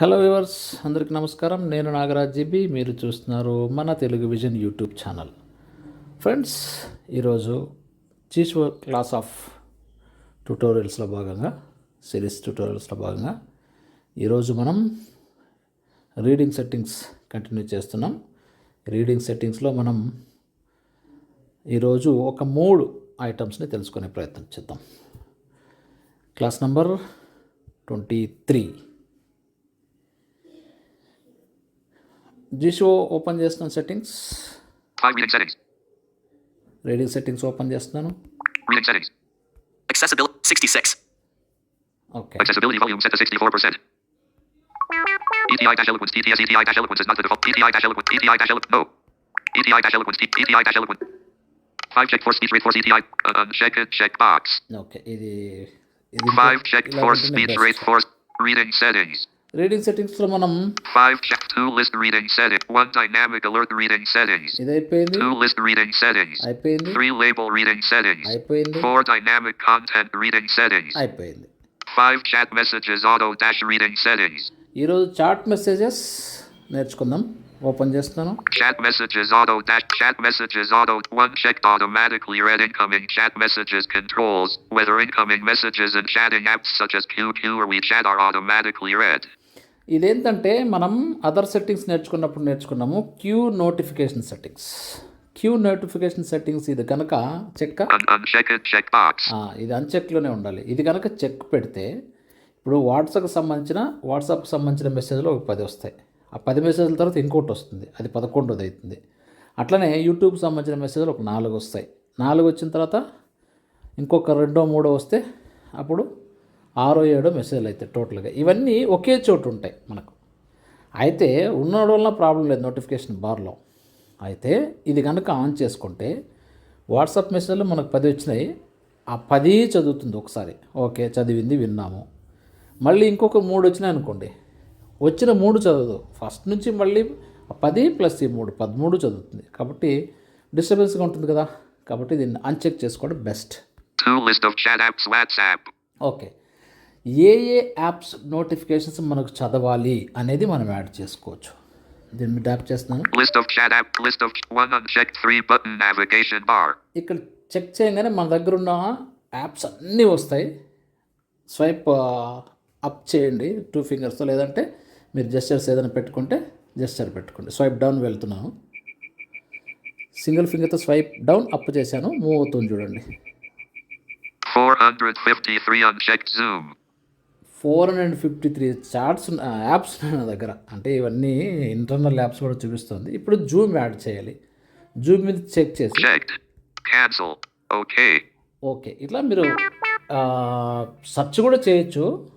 Hello viewers అందరికీ నమస్కారం. నేను నాగరాజ్ జీబీ. మీరు చూస్తున్నారు మన Telugu vision YouTube channel. Friends ఈరోజు చీచ్ క్లాస్ ఆఫ్ ట్యూటోరియల్స్లో భాగంగా సిరీస్ ట్యూటోరియల్స్లో భాగంగా ఈరోజు మనం రీడింగ్ సెట్టింగ్స్ కంటిన్యూ చేస్తున్నాం. రీడింగ్ సెట్టింగ్స్లో మనం ఈరోజు ఒక మూడు ఐటమ్స్ని తెలుసుకునే ప్రయత్నం చేద్దాం. Class number twenty three జిషో open చేస్తున్నాను settings Five reading settings. Reading settings open చేస్తున్నాను Reading settings. Accessibility 66. Okay Accessibility volume set to 64%. ETI dash eloquence. TTS ETI dash eloquence is not the default. ETI dash eloquence. ETI dash eloquence. No. ETI dash eloquence. ETI dash eloquence. Five check for speech rate for ETI. Uh, uncheck it. Check box. Okay ఇది ఇది Five check for speech rate for reading settings. Reading సెట్టింగ్స్లో మనం Five check two list reading setting. One dynamic alert reading settings. ఇది అయిపోయింది Two list reading settings. అయిపోయింది Three label reading settings. అయిపోయింది Four dynamic content reading settings. అయిపోయింది Five chat messages auto dash reading settings. ఈరోజు chat messages నేర్చుకుందాం open చేస్తున్నాను Chat messages auto dash chat messages auto one checked automatically read incoming chat messages controls whether incoming messages and chatting apps such as QQ or WeChat are automatically read. ఇదేంటంటే మనం other settings నేర్చుకున్నప్పుడు నేర్చుకున్నాము queue notification settings queue notification settings ఇది కనుక. ఆ, ఇది అన్చెక్లోనే ఉండాలి. ఇది కనుక చెక్ పెడితే ఇప్పుడు వాట్సాప్కి సంబంధించిన వాట్సాప్కి సంబంధించిన మెసేజ్లు ఒక పది వస్తాయి. ఆ పది మెసేజ్ల తర్వాత ఇంకోటి వస్తుంది. అది పదకొండోది అవుతుంది అట్లనే యూట్యూబ్కి సంబంధించిన మెసేజ్లు ఒక నాలుగు వస్తాయి. నాలుగు వచ్చిన తర్వాత ఇంకొక రెండో మూడో వస్తే అప్పుడు ఆరో ఏడో మెసేజ్లు అవుతాయి టోటల్గా. ఇవన్నీ ఒకే చోటు ఉంటాయి మనకు. అయితే ఉన్నోడి వల్ల ప్రాబ్లం లేదు నోటిఫికేషన్ బార్లో. అయితే ఇది కనుక ఆన్ చేసుకుంటే వాట్సాప్ మెసేజ్లో మనకు పది వచ్చినాయి. ఆ పది చదువుతుంది ఒకసారి. ఓకే చదివింది విన్నాము. మళ్ళీ ఇంకొక మూడు వచ్చినాయి అనుకోండి. వచ్చిన మూడు చదవదు. ఫస్ట్ నుంచి మళ్ళీ పది ప్లస్ ఈ మూడు పదమూడు చదువుతుంది. కాబట్టి డిస్టర్బెన్స్గా ఉంటుంది కదా. కాబట్టి దీన్ని అన్చెక్ చేసుకోవడం బెస్ట్. ఓకే. ఏ ఏ యాప్స్ నోటిఫికేషన్స్ మనకు చదవాలి అనేది మనం యాడ్ చేసుకోవచ్చు. దీన్ని ట్యాప్ చేస్తున్నాను. ఇక్కడ చెక్ చేయగానే మన దగ్గర ఉన్న యాప్స్ అన్నీ వస్తాయి. స్వైప్ అప్ చేయండి. టూ ఫింగర్స్తో లేదంటే మీరు జస్టర్స్ ఏదైనా పెట్టుకుంటే జస్టర్ పెట్టుకోండి. స్వైప్ డౌన్ వెళ్తున్నాను. సింగిల్ ఫింగర్తో స్వైప్ డౌన్ అప్ చేశాను. మూవ్ అవుతుంది చూడండి. 453 unchecked Zoom. Four hundred fifty three charts apps ఉన్నాయి నా దగ్గర. అంటే ఇవన్నీ ఇంటర్నల్ యాప్స్ కూడా చూపిస్తుంది. ఇప్పుడు జూమ్ యాడ్ చేయాలి. జూమ్ మీద చెక్ చేసి. Okay. ఓకే. ఇట్లా మీరు సెర్చ్ కూడా చేయొచ్చు.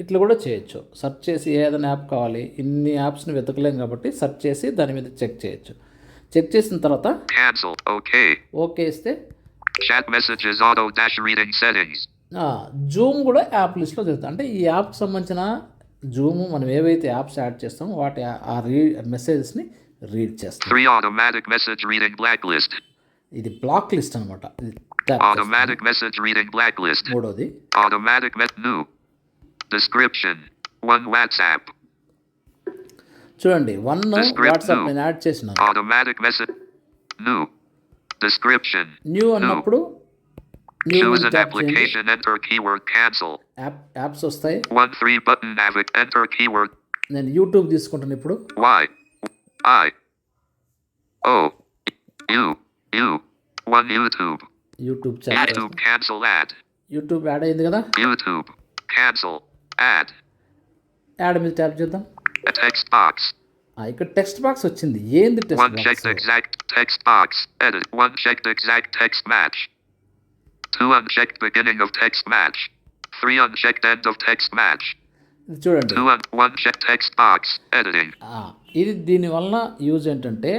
ఇట్లా కూడా చేయొచ్చు. సెర్చ్ చేసి ఏదైనా యాప్ కావాలి. ఇన్ని యాప్స్ని వెతకలేం కాబట్టి సెర్చ్ చేసి దాని మీద చెక్ చేయొచ్చు. చెక్ చేసిన తర్వాత. ఓకే ఇస్తే Chat messages auto dash reading settings. Zoom కూడా యాప్ లిస్ట్లో చేస్తా అంటే ఈ యాప్కి సంబంధించిన జూమ్ మనం ఏవైతే యాప్స్ యాడ్ చేస్తామో వాటి ఆ రీ మెసేజెస్ని రీడ్ చేస్తాం. ఇది బ్లాక్ లిస్ట్ అనమాట automatic message reading blacklist. automatic me- new. Description. One whatsapp. చూడండి వన్ వాట్సాప్ నేను యాడ్ చేసిన ఆటోమేటిక్ మెసేజ్ న్యూ న్యూ అన్నప్పుడు new Choose an application. Enter keyword. Cancel. App apps వస్తాయి One three button navig. Enter keyword. నేను YouTube తీసుకుంటాను ఇప్పుడు Y. I. O. U. U. One YouTube. YouTube channel YouTube. Cancel ad. YouTube add అయింది కదా YouTube. Cancel. Ad. Add మీద tap చేద్దాం A text box. ఆ, ఇక్కడ టెక్స్ట్ బాక్స్ వచ్చింది ఏంది One text checked box exact text box. Edit. One checked exact text match. Two unchecked beginning of text match. Three unchecked end of text match. చూడండి Two un- one checked text box. Editing. ఆ, ఇది దీనివల్ల use ఏంటంటే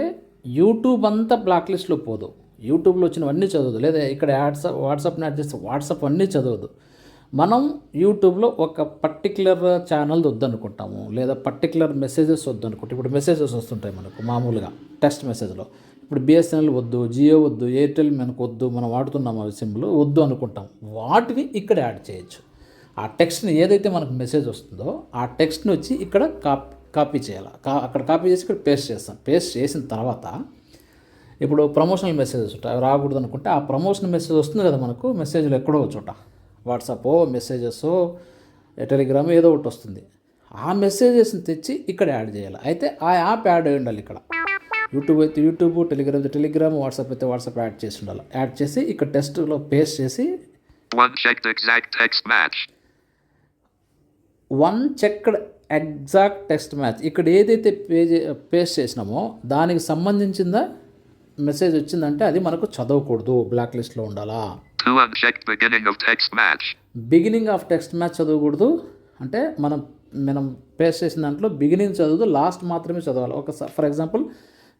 YouTube అంతా black లిస్ట్లో పోదు యూట్యూబ్లో వచ్చినవన్నీ చదవదు లేదా ఇక్కడ యాడ్స్ వాట్సాప్ని యాడ్ చేస్తే వాట్సాప్ అన్నీ చదవదు మనం యూట్యూబ్లో ఒక పర్టికులర్ ఛానల్ వద్దనుకుంటాము లేదా పర్టికులర్ మెసేజెస్ వద్దనుకుంటాం ఇప్పుడు మెసేజెస్ వస్తుంటాయి మనకు మామూలుగా టెక్స్ట్ మెసేజ్లో ఇప్పుడు బిఎస్ఎన్ఎల్ వద్దు జియో వద్దు ఎయిర్టెల్ మనకు వద్దు మనం వాడుతున్నాం అవి సిమ్లు వద్దు అనుకుంటాం. వాటిని ఇక్కడ యాడ్ చేయొచ్చు. ఆ టెక్స్ట్ని ఏదైతే మనకు మెసేజ్ వస్తుందో ఆ టెక్స్ట్ని వచ్చి ఇక్కడ కాపీ కాపీ చేయాలి. కా అక్కడ కాపీ చేసి ఇక్కడ పేస్ట్ చేస్తాం. పేస్ట్ చేసిన తర్వాత ఇప్పుడు ప్రమోషనల్ మెసేజెస్ ఉంటాయి అవి రాకూడదు అనుకుంటే ఆ ప్రమోషనల్ మెసేజ్ వస్తుంది కదా మనకు మెసేజ్లు ఎక్కడో ఒక చోట. వాట్సాప్ మెసేజెస్ టెలిగ్రామ్ ఏదో ఒకటి వస్తుంది. ఆ మెసేజెస్ని తెచ్చి ఇక్కడ యాడ్ చేయాలి. అయితే ఆ యాప్ యాడ్ అయి ఉండాలి ఇక్కడ. యూట్యూబ్ అయితే యూట్యూబ్ టెలిగ్రామ్ అయితే టెలిగ్రామ్ వాట్సాప్ అయితే వాట్సాప్ యాడ్ చేసి ఉండాలి. యాడ్ చేసి ఇక్కడ టెస్ట్లో పేస్ట్ చేసి One checked exact text match. One checked exact text match ఇక్కడ ఏదైతే పేజ్ పేస్ట్ చేసినామో దానికి సంబంధించిందా మెసేజ్ వచ్చిందంటే అది మనకు చదవకూడదు. బ్లాక్ లిస్ట్లో ఉండాలా? Two unchecked beginning of text match. Beginning of text match చదవకూడదు. అంటే మనం మనం పేస్ట్ చేసిన దాంట్లో బిగినింగ్ చదవదు లాస్ట్ మాత్రమే చదవాలి. ఒక ఫర్ ఎగ్జాంపుల్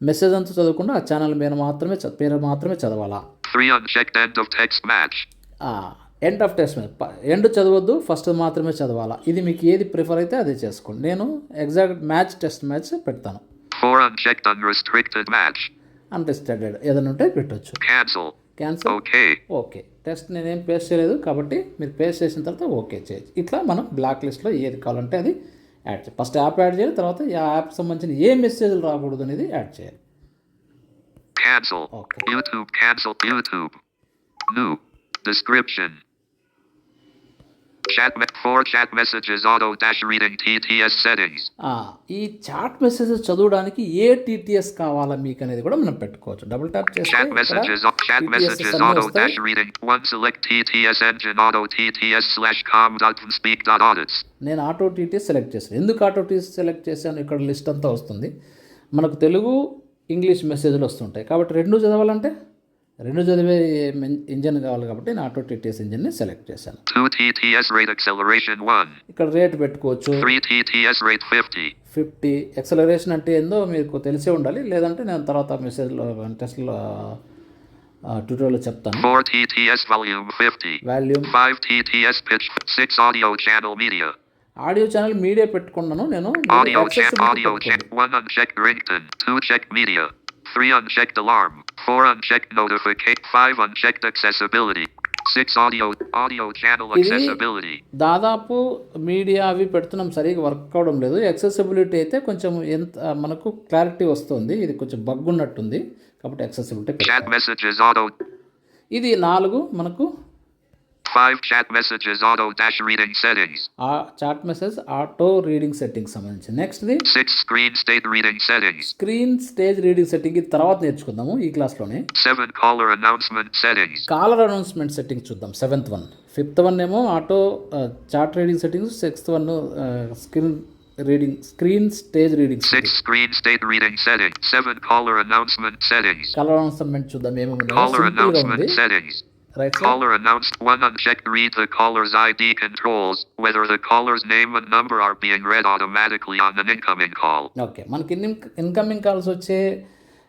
మెసేజ్ అంతా చదవకుండా ఆ ఛానల్ మీద మాత్రమే పేరు మాత్రమే చదవాలా. End of test match end చదవద్దు first మాత్రమే చదవాలా. ఇది మీకు ఏది ప్రిఫర్ అయితే అదే చేసుకోండి. నేను ఎగ్జాక్ట్ మ్యాచ్ టెస్ట్ మ్యాచ్ పెడతాను. అన్రిస్టెడ్ ఏదైనా ఉంటే పెట్టొచ్చు. Cancel Okay. ఓకే టెస్ట్ నేనేం పేస్ట్ చేయలేదు కాబట్టి మీరు పేస్ట్ చేసిన తర్వాత ఓకే చేయొచ్చు ఇట్లా మనం బ్లాక్ లిస్ట్లో ఏది కావాలంటే అది యాడ్ చేయాలి ఫస్ట్ యాప్ యాడ్ చేయాలి తర్వాత ఆ యాప్ సంబంధించిన ఏ మెసేజ్లు రాకూడదు అనేది యాడ్ చేయాలి Cancel. Okay. YouTube cancel. YouTube. New. Description. Chat me- four chat messages auto dash reading TTS settings. ఆ, ఈ చాట్ మెసేజెస్ చదవడానికి ఏ టీటీఎస్ కావాలా మీకు అనేది కూడా మనం పెట్టుకోవచ్చు డబుల్ ట్యాప్ చేస్తే Chat messages. Chat TTS messages auto dash reading. One select TTS engine auto TTS slash com dot speak dot audits. నేను ఆటో టీటీఎస్ సెలెక్ట్ చేశాను ఎందుకు ఆటో టీటీఎస్ సెలెక్ట్ చేశాను ఇక్కడ లిస్ట్ అంతా వస్తుంది మనకు తెలుగు ఇంగ్లీష్ మెసేజ్లు వస్తుంటాయి కాబట్టి రెండు చదవాలంటే రెండు చదివే ఇంజిన్ కావాలి కాబట్టి నేను ఆటో టీటీఎస్ ఇంజిన్ని సెలెక్ట్ చేశాను. ఇక్కడ రేట్ పెట్టుకోవచ్చు. ఫిఫ్టీ ఎక్సలరేషన్ అంటే ఏందో మీకు తెలిసే ఉండాలి. లేదంటే నేను తర్వాత మెసేజ్లో టెస్ట్లో ట్యూటోరియల్ చెప్తాను. Volume audio channel media audio channel media పెట్టుకున్నాను నేను. Audio channel audio channel one uncheck ringtone two check media three uncheck alarm four unchecked notification, five unchecked accessibility, six audio, audio channel accessibility, దాదాపు media అవి పెడుతున్నాం సరిగా work అవడం లేదు accessibility అయితే కొంచెం ఎంత మనకు క్లారిటీ వస్తుంది ఇది కొంచెం బగ్ ఉన్నట్టుంది కాబట్టి యాక్సెసిబిలిటీ chat messages auto, ఇది నాలుగు మనకు five chat messages auto dash reading settings, ఆ chat message auto reading setting సంబంధించి నెక్స్ట్ది six screen state reading settings, screen stage reading setting ఇది తర్వాత నేర్చుకుందాము ఈ క్లాస్లోనే seven caller announcement settings, caller announcement setting చూద్దాం సెవెంత్ వన్ ఫిఫ్త్ వన్ ఏమో auto chat reading settings sixth one screen reading screen stage reading six screen state reading settings, seven caller announcement settings, caller announcement చూద్దాం ఏమేమి caller సింపుల్గా ఉంది right side Caller announced one unchecked read the caller's ID controls whether the caller's name and number are being read automatically on an incoming call. Okay మనకి in incoming calls వచ్చే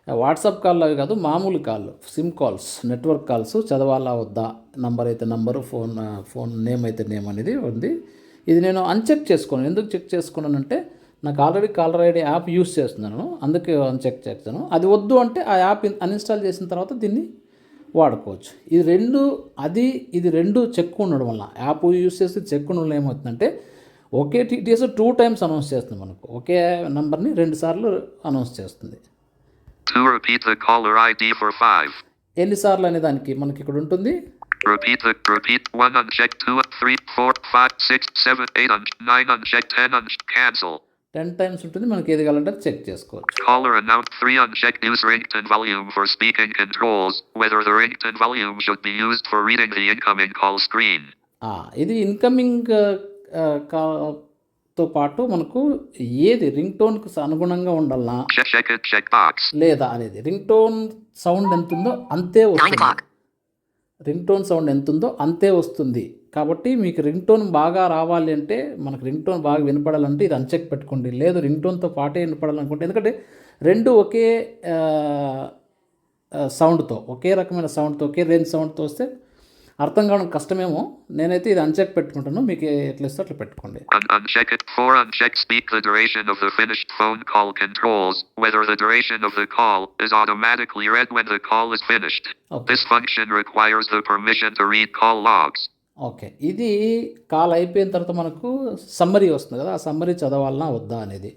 WhatsApp call అవి కాదు మామూలు call sim calls network calls చదవాలా వద్దా number అయితే number phone phone name అయితే name అనేది ఉంది. ఇది నేను అన్చెక్ చేసుకున్నాను. ఎందుకు చెక్ చేసుకున్నానంటే నాకు already caller ID app use చేస్తున్నాను అందుకే అన్చెక్ చేస్తాను అది వద్దు అంటే ఆ యాప్ అన్ఇన్స్టాల్ చేసిన తర్వాత దీన్ని వాడుకోవచ్చు ఇది రెండు అది ఇది రెండు చెక్ ఉండడం వల్ల యాప్ యూస్ చేస్తే చెక్ ఉండడం వల్ల ఏమవుతుందంటే ఒకే టీటీఎస్ టూ టైమ్స్ అనౌన్స్ చేస్తుంది మనకు ఒకే నెంబర్ని రెండు సార్లు అనౌన్స్ చేస్తుంది To repeat the caller ID for 5. ఎన్నిసార్లు అనే దానికి మనకి ఇక్కడ ఉంటుంది Repeat the repeat 1 unchecked 2 3 4 5 6 7 8 un- 9 unchecked 10 unchecked cancel. Ten times ఉంటుంది మనకి ఏది కావాలంటే చెక్ చేసుకోవచ్చు. Caller అనౌట్ 3 uncheck use rate volume for speaking controls whether the volume should for reading the call screen ఇది ఇన్కమింగ్ కా uh, uh, తో పాటు మనకు ఏది రింగ్ టోన్కు అనుగుణంగా ఉండాలా చెక్ చెక్ బాక్స్ లేదా అనేది రింగ్ టోన్ సౌండ్ ఎంత ఉందో అంతే వస్తుంది. రింగ్ టోన్ సౌండ్ ఎంత ఉందో అంతే వస్తుంది. కాబట్టి మీకు రింగ్ టోన్ బాగా రావాలి అంటే మనకు రింగ్ టోన్ బాగా వినపడాలంటే ఇది అన్చెక్ పెట్టుకోండి లేదు రింగ్ టోన్తో పాటే వినపడాలనుకుంటే ఎందుకంటే రెండు ఒకే సౌండ్తో ఒకే రకమైన సౌండ్తో ఒకే రేంజ్ సౌండ్తో వస్తే అర్థం కావడం కష్టమేమో నేనైతే ఇది అన్చెక్ పెట్టుకుంటాను మీకు ఎట్లా ఇస్తే అట్లా పెట్టుకోండి Un- uncheck it. 4 uncheck speak the duration of the finished phone call controls whether the duration of the call is automatically read when the call is finished. Okay. This function requires the permission to read call logs. Okay. ఇది call అయిపోయిన తర్వాత మనకు summary వస్తుంది కదా ఆ summary చదవాలనా వద్దా అనేది.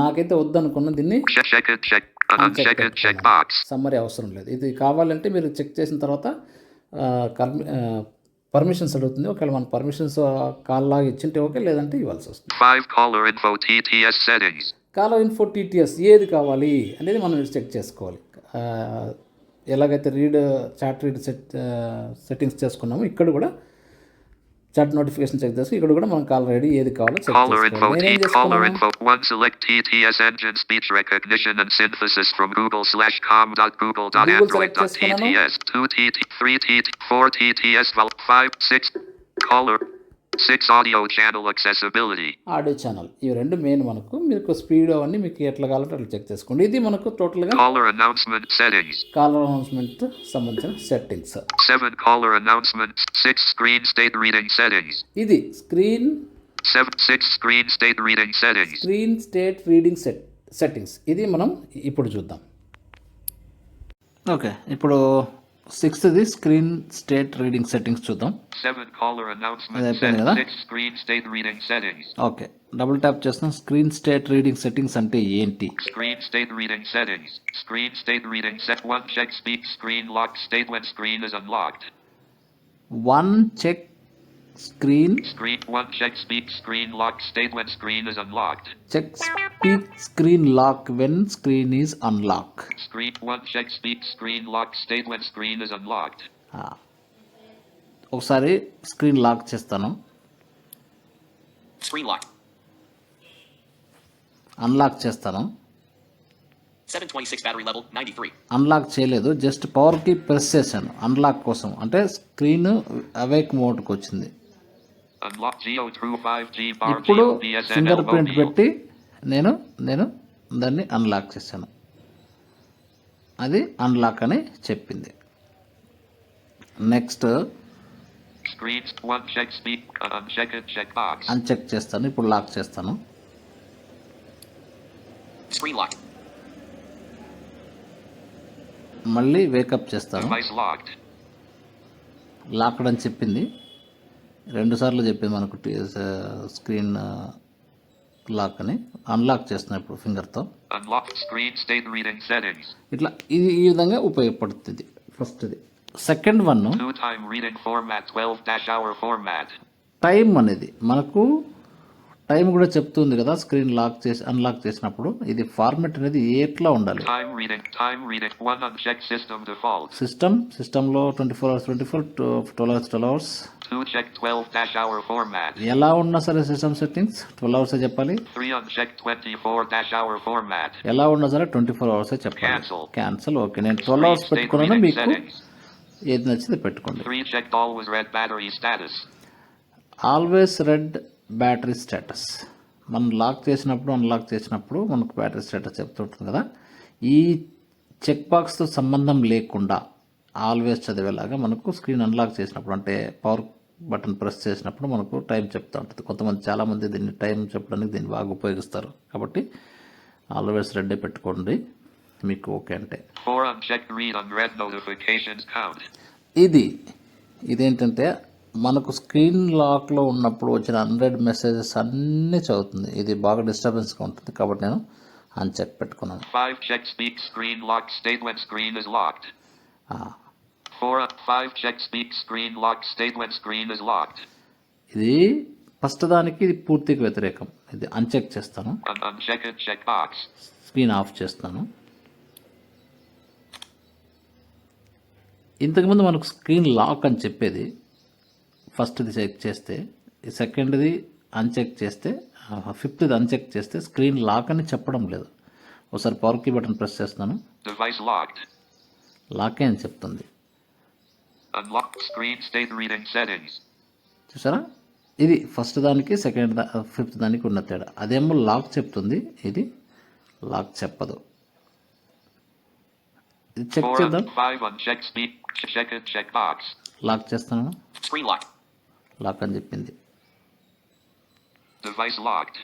నాకైతే వద్దనుకున్న దీన్ని. సమ్మరీ అవసరం లేదు. ఇది కావాలంటే మీరు చెక్ చేసిన తర్వాత పర్మిషన్స్ అడుగుతుంది. ఒకవేళ మన పర్మిషన్స్ కాల్ లాగా ఇచ్చింటే ఓకే లేదంటే ఇవ్వాల్సి వస్తుంది. 5 caller info TTS settings. Call info TTS ఏది కావాలి అనేది మనం చెక్ చేసుకోవాలి. ఎలాగైతే read chat read set settings చేసుకున్నామో ఇక్కడ కూడా చాట్ నోటిఫికేషన్ చెక్ చేసి ఇక్కడ కూడా మనం కాల్ రెడీ ఏది కావాలో చెక్ Caller info చేసుకోవాలి నేనేం T. Caller చేసుకున్నాను info. 1 select TTS engine speech recognition and synthesis from Google slash com dot Google dot Google Android select dot చేసుకున్నాను. TTS. 2 TT, 3 TT, 4 TTS, val 5, 6. Caller. 6 audio channel accessibility. Audio channel ఇవి రెండు main మనకు మీకు speed అవన్నీ మీకు ఎట్లా కావాలంటే అట్లా చెక్ చేసుకోండి ఇది మనకు టోటల్గా Caller announcement settings. Caller announcement సంబంధించిన settings 7 caller announcements. 6 screen state reading settings. ఇది screen 7 6 screen state reading settings. Screen state reading set settings ఇది మనం ఇప్పుడు చూద్దాం ఓకే ఇప్పుడు సిక్స్త్ది స్క్రీన్ స్టేట్ రీడింగ్ సెట్టింగ్స్ చూద్దాం 7 caller announcement అదే అయిపోయింది. కదా? 6 screen state reading settings. Okay double tap చేస్తున్నాం స్క్రీన్ స్టేట్ రీడింగ్ సెట్టింగ్స్ అంటే ఏంటి Screen state reading settings. Screen state reading set 1 check speak screen lock state when screen is unlocked. One check screen Screen 1 check speak screen lock state when screen is unlocked. Check speak screen lock when screen is unlock Screen 1 check speak screen lock state when screen is unlocked. ఒకసారి screen lock చేస్తాను Screen lock. Unlock చేస్తాను 726 battery level 93. Unlock చేయలేదు just పవర్కి press చేశాను unlock కోసం అంటే screen awake మోడ్కి వచ్చింది ఇప్పుడు ఫింగర్ ప్రింట్. పెట్టి నేను నేను దాన్ని అన్లాక్ చేశాను అది అన్లాక్ అని చెప్పింది next Screens 1 check speak uh. Uncheck చేస్తాను ఇప్పుడు లాక్ చేస్తాను. మళ్ళీ వేకప్ చేస్తాను. లాక్డ్ అని చెప్పింది రెండుసార్లు చెప్పింది మనకు స్క్రీన్ లాక్ అని. అన్లాక్ చేస్తున్నాను ఇప్పుడు ఫింగర్తో. ఇట్లా ఇది ఈ విధంగా ఉపయోగపడుతుంది. ఫస్ట్ది second one Two time reading format 12 dash hour format. Time అనేది మనకు టైం కూడా చెప్తుంది కదా స్క్రీన్ లాక్ చేసి అన్లాక్ చేసినప్పుడు ఇది ఫార్మెట్ అనేది ఎట్లా ఉండాలి Time reading, time reading, 1 uncheck system default. System సిస్టంలో twenty four hours twenty four twelve hours twelve hours 2 check 12 dash hour format. ఎలా ఉన్నా సరే సిస్టమ్ సెట్టింగ్స్ ట్వెల్వ్ అవర్సే చెప్పాలి 3 uncheck 24 dash hour format. ఎలా ఉన్నా సరే ట్వంటీ ఫోర్ అవర్సే చెప్పాలి. క్యాన్సిల్ ఓకే నేను ట్వెల్వ్ అవర్స్ పెట్టుకున్నాను మీకు. ఏది నచ్చితే పెట్టుకోండి 3 checked always read battery status. Always read battery status మనం లాక్ చేసినప్పుడు అన్లాక్ చేసినప్పుడు మనకు బ్యాటరీ స్టేటస్ చెప్తుంటుంది కదా. ఈ చెక్ బాక్స్తో సంబంధం లేకుండా ఆల్వేస్ చదివేలాగా మనకు స్క్రీన్ అన్లాక్ చేసినప్పుడు అంటే పవర్ బటన్ ప్రెస్ చేసినప్పుడు మనకు టైం చెప్తూ ఉంటుంది. కొంతమంది చాలామంది దీన్ని టైం చెప్పడానికి దీన్ని బాగా ఉపయోగిస్తారు. కాబట్టి ఆల్వేస్ రెడ్డే పెట్టుకోండి. మీకు ఓకే అంటే. 4 unchecked read unread notifications count. ఇది ఇదేంటంటే మనకు స్క్రీన్ లాక్లో ఉన్నప్పుడు వచ్చిన హండ్రెడ్ మెసేజెస్ అన్నీ చదువుతుంది ఇది బాగా డిస్టర్బెన్స్గా ఉంటుంది కాబట్టి నేను అన్చెక్ పెట్టుకున్నాను 5 check speak screen lock state when screen is locked. ఆ, 4 5 check speak screen lock state when screen is locked. ఇది ఫస్ట్ దానికి ఇది పూర్తిగా వ్యతిరేకం ఇది అన్చెక్ చేస్తాను. స్క్రీన్ ఆఫ్ చేస్తాను ఇంతకుముందు మనకు స్క్రీన్ లాక్ అని చెప్పేది ఫస్ట్ది చెక్ చేస్తే సెకండ్ది అన్చెక్ చేస్తే ఫిఫ్త్ది అన్చెక్ చేస్తే స్క్రీన్ లాక్ అని చెప్పడం లేదు. ఒకసారి power key button press locked. లాకే అని చెప్తుంది. చూసారా? ఇది ఫస్ట్ దానికి సెకండ్ దా ఫిఫ్త్ దానికి ఉన్న తేడా. అదేమో లాక్ చెప్తుంది. ఇది లాక్ చెప్పదు. ఇది చెక్ 4 చేద్దాం. un- 5 uncheck speak ch- check it checkbox. Lock చేస్తాను. లాక్ అని చెప్పింది Device locked.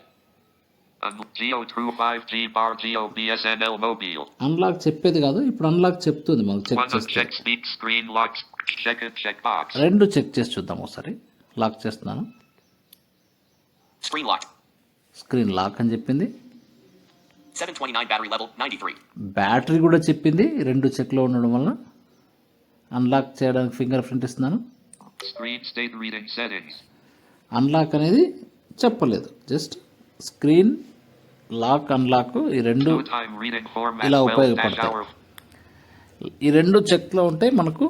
Un- Geo True 5G bar Geo BSNL mobile. Unlock చెప్పేది కాదు ఇప్పుడు అన్లాక్ చెప్తుంది మనకు చెక్ 1 చేస్తే uncheck speak screen lock Second checkbox. రెండు చెక్ చేసి చూద్దాం ఒకసారి లాక్ చేస్తున్నాను. స్క్రీన్ లాక్ అని చెప్పింది 729 battery level 93. బ్యాటరీ కూడా చెప్పింది రెండు చెక్లో ఉండడం వల్ల అన్లాక్ చేయడానికి ఫింగర్ ప్రింట్ ఇస్తున్నాను అన్లాక్ అనేది చెప్పలేదు జస్ట్ స్క్రీన్ లాక్ అన్లాక్ ఈ రెండు. ఇలా 12 dash ఉపయోగపడతాయి. ఈ రెండు చెక్లో ఉంటే మనకు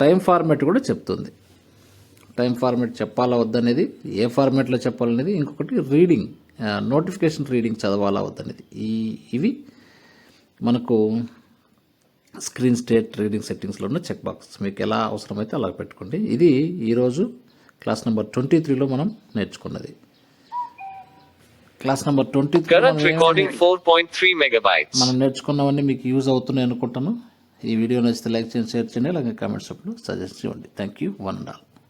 టైం ఫార్మాట్ కూడా చెప్తుంది టైం ఫార్మాట్ చెప్పాలా వద్దనేది ఏ ఫార్మాట్లో చెప్పాలనేది ఇంకొకటి రీడింగ్ నోటిఫికేషన్ రీడింగ్ చదవాలా వద్దనేది ఈ ఇవి మనకు స్క్రీన్ స్టేట్ రీడింగ్ సెట్టింగ్స్లో ఉన్న చెక్ బాక్స్ మీకు ఎలా అవసరమైతే అలా పెట్టుకోండి. ఇది ఈరోజు క్లాస్ నెంబర్ ట్వంటీ త్రీలో మనం నేర్చుకున్నది. Class number twenty Current recording 4.3 megabytes. మనం నేర్చుకున్నవన్నీ మీకు యూజ్ అవుతున్నాయి అనుకుంటాను. ఈ వీడియో నచ్చితే లైక్ చేయండి షేర్ చేయండి అలాగే కామెంట్స్ అప్పుడు సజెస్ట్ చేయండి. Thank you one and all